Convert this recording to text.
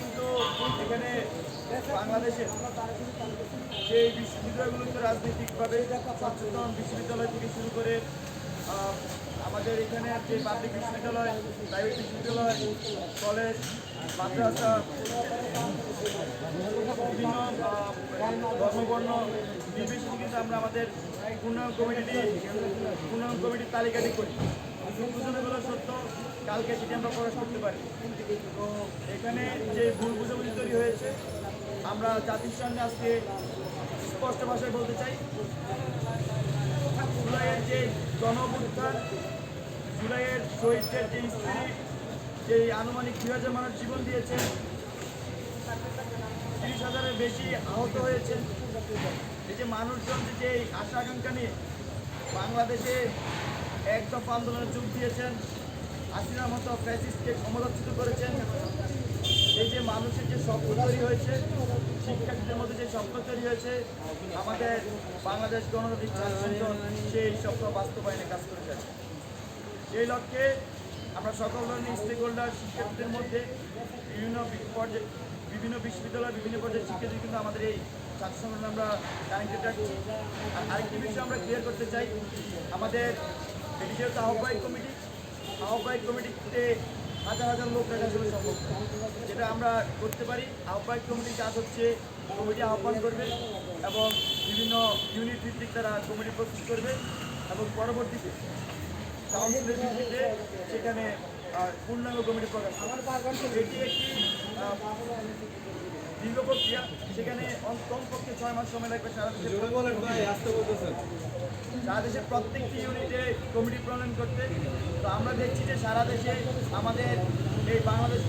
কিন্তু এখানে বাংলাদেশের যে বিশ্ববিদ্যালয়গুলোতে রাজনৈতিকভাবে সচেতন বিশ্ববিদ্যালয় থেকে শুরু করে আমাদের এখানে যে পাবলিক বিশ্ববিদ্যালয় প্রাইভেট বিশ্ববিদ্যালয় কলেজ মাদ্রাসা, বিভিন্ন ধর্মবর্ণ নির্বিশেষে কিন্তু আমরা আমাদের উন্নয়ন কমিটি উন্নয়ন কমিটির তালিকাটি করি। দুজনেগুলো সত্য, কালকে সেটি আমরা প্রকাশ করতে পারি। তো এখানে যে ভুল বুঝাবুঝি তৈরি হয়েছে, আমরা জাতির সামনে আজকে স্পষ্ট ভাষায় বলতে চাই। জুলাইয়ের যে গণঅভ্যুত্থান, জুলাইয়ের শহীদদের যে স্ত্রী, যে আনুমানিক দুই হাজার মানুষ জীবন দিয়েছেন, তিরিশ হাজারের বেশি আহত হয়েছেন। এই যে মানুষজন যে আশা আকাঙ্ক্ষা নিয়ে বাংলাদেশে এক দফা আন্দোলনে যোগ দিয়েছেন। হাসিনার মতো ফ্যাসিস্টকে ক্ষমতাচ্যুত করেছেন। এই যে মানুষের যে স্বপ্ন তৈরি হয়েছে, শিক্ষার্থীদের মধ্যে যে স্বপ্ন তৈরি হয়েছে, আমাদের বাংলাদেশ গণতান্ত্রিক ছাত্র সেই স্বপ্ন বাস্তবায়নে কাজ করে যাচ্ছে সেই লক্ষ্যে আমরা সকল ধরনের স্টেক হোল্ডার শিক্ষার্থীদের মধ্যে বিভিন্ন পর্যায়ে বিভিন্ন বিশ্ববিদ্যালয়, বিভিন্ন পর্যায়ের শিক্ষার্থী কিন্তু আমাদের এই ছাত্র সংগঠন আমরা কানেক্টেড রাখছি আর আরেকটি বিষয় আমরা ক্লিয়ার করতে চাই, আমাদের যেহেতু আহ্বায়ক কমিটি, আহ্বায়ক কমিটিতে হাজার হাজার লোক রাখা আসলে সম্ভব। যেটা আমরা করতে পারি, আহ্বায়ক কমিটির কাজ হচ্ছে কমিটি আহ্বান করবে এবং বিভিন্ন ইউনিট ভিত্তিক তারা কমিটি প্রস্তুত করবে এবং পরবর্তীতে কাউন্সিলের ভিত্তিতে সেখানে পূর্ণাঙ্গ কমিটি প্রকাশ। এটি একটি দীর্ঘ প্রক্রিয়া। সেখানে কমপক্ষে ছয় মাস সময় লাগবে সারা দেশে। সারা দেশের প্রত্যেকটি ইউনিটে কমিটি প্রণয়ন করতে। তো আমরা দেখছি যে সারা দেশে আমাদের এই বাংলাদেশ